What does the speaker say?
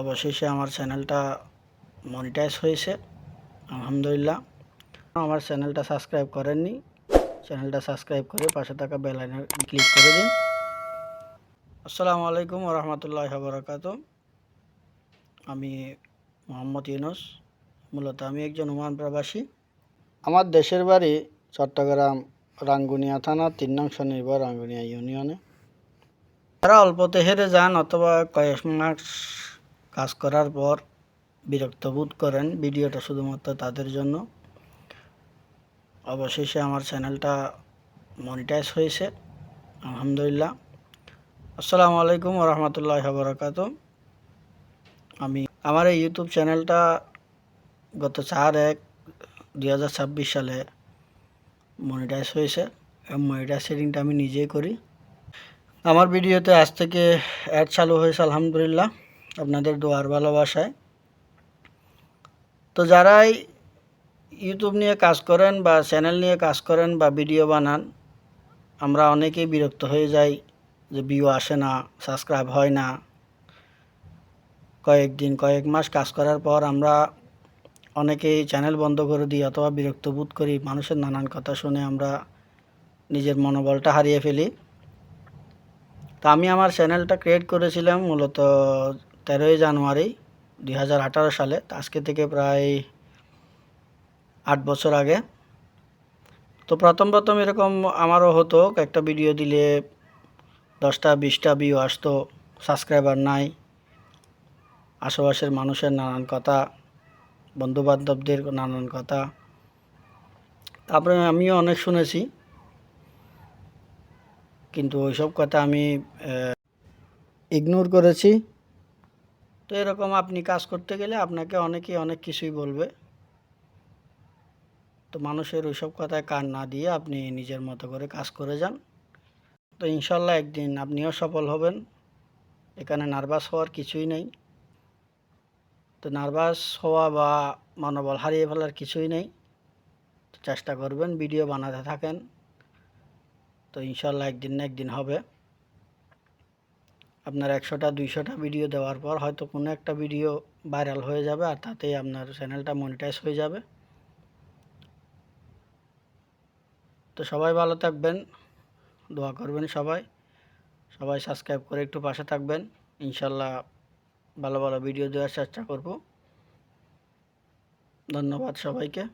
অবশেষে আমার চ্যানেলটা মনিটাইজ হয়েছে। আলহামদুলিল্লাহ। আমার চ্যানেলটা সাবস্ক্রাইব করেননি, চ্যানেলটা সাবস্ক্রাইব করে পাশে থাকা বেল আইকনে ক্লিক করে দিন। আসসালামু আলাইকুম রহমতুল্লাহ বরকাত আমি মোহাম্মদ ইউনুস, মূলত আমি একজন ওমান প্রবাসী। আমার দেশের বাড়ি চট্টগ্রাম রাঙ্গুনিয়া থানা, তিন নং স্বনির্ভর রাঙ্গুনিয়া ইউনিয়নে। যারা অল্পতে হেরে যান অথবা কয়েক মাস কাজ করার পর বিরক্ত বোধ করেন ভিডিওটা শুধুমাত্র তাদের জন্য। অবশেষে আমার চ্যানেলটা মনিটাইজ হয়েছে। আলহামদুলিল্লাহ। আসসালামু আলাইকুম রহমতুল্লাহ বরকাত আমি আমার এই ইউটিউব চ্যানেলটা গত চার এক দুই সালে মনিটাইজ হয়েছে। মনিটাইজ সেটিংটা আমি নিজেই করি। আমার ভিডিওতে আজ থেকে অ্যাড চালু হয়েছে, আলহামদুলিল্লাহ। আপনাদের দোয়ার ভালোবাসায়। তো যারাই ইউটিউব নিয়ে কাজ করেন বা চ্যানেল নিয়ে কাজ করেন বা ভিডিও বানান, আমরা অনেকেই বিরক্ত হয়ে যাই যে ভিউ আসে না সাবস্ক্রাইব হয় না। কয়েকদিন কয়েক মাস কাজ করার পর আমরা অনেকেই চ্যানেল বন্ধ করে দিই অথবা বিরক্ত বোধ করি, মানুষের নানান কথা শুনে আমরা নিজের মনোবলটা হারিয়ে ফেলি। তা আমি আমার চ্যানেলটা ক্রিয়েট করেছিলাম মূলত তেরোই জানুয়ারি দু হাজার আঠারো সালে আজকে থেকে প্রায় আট বছর আগে। তো প্রথম প্রথম এরকম আমারও হতো, একটা ভিডিও দিলে দশটা, বিশটা ভিউ আসতো সাবস্ক্রাইবার নাই, আশেপাশের মানুষের নানান কথা, বন্ধুবান্ধবদের নানান কথা। তারপরে আমিও অনেক শুনেছি, কিন্তু ওইসব কথা আমি ইগনোর করেছি। তো এরকম আপনি কাজ করতে গেলে আপনাকে অনেকেই অনেক কিছুই বলবে। তো মানুষের ওইসব কথায় কান না দিয়ে আপনি নিজের মতো করে কাজ করে যান। তো ইনশাল্লাহ একদিন আপনিও সফল হবেন। এখানে নার্ভাস হওয়ার কিছুই নেই। তো নার্ভাস হওয়া বা মনোবল হারিয়ে ফেলার কিছুই নেই। চেষ্টা করবেন, ভিডিও বানাতে থাকেন। তো ইনশাল্লাহ একদিন না একদিন হবে। আপনার একশোটা, দুইশোটা ভিডিও দেওয়ার পর হয়তো কোনো একটা ভিডিও ভাইরাল হয়ে যাবে আর তাতেই আপনার চ্যানেলটা মনিটাইজ হয়ে যাবে। তো সবাই ভালো থাকবেন, দোয়া করবেন সবাই। সবাই সাবস্ক্রাইব করে একটু পাশে থাকবেন। ইনশাল্লাহ ভালো ভালো ভিডিও দেওয়ার চেষ্টা করব। ধন্যবাদ সবাইকে।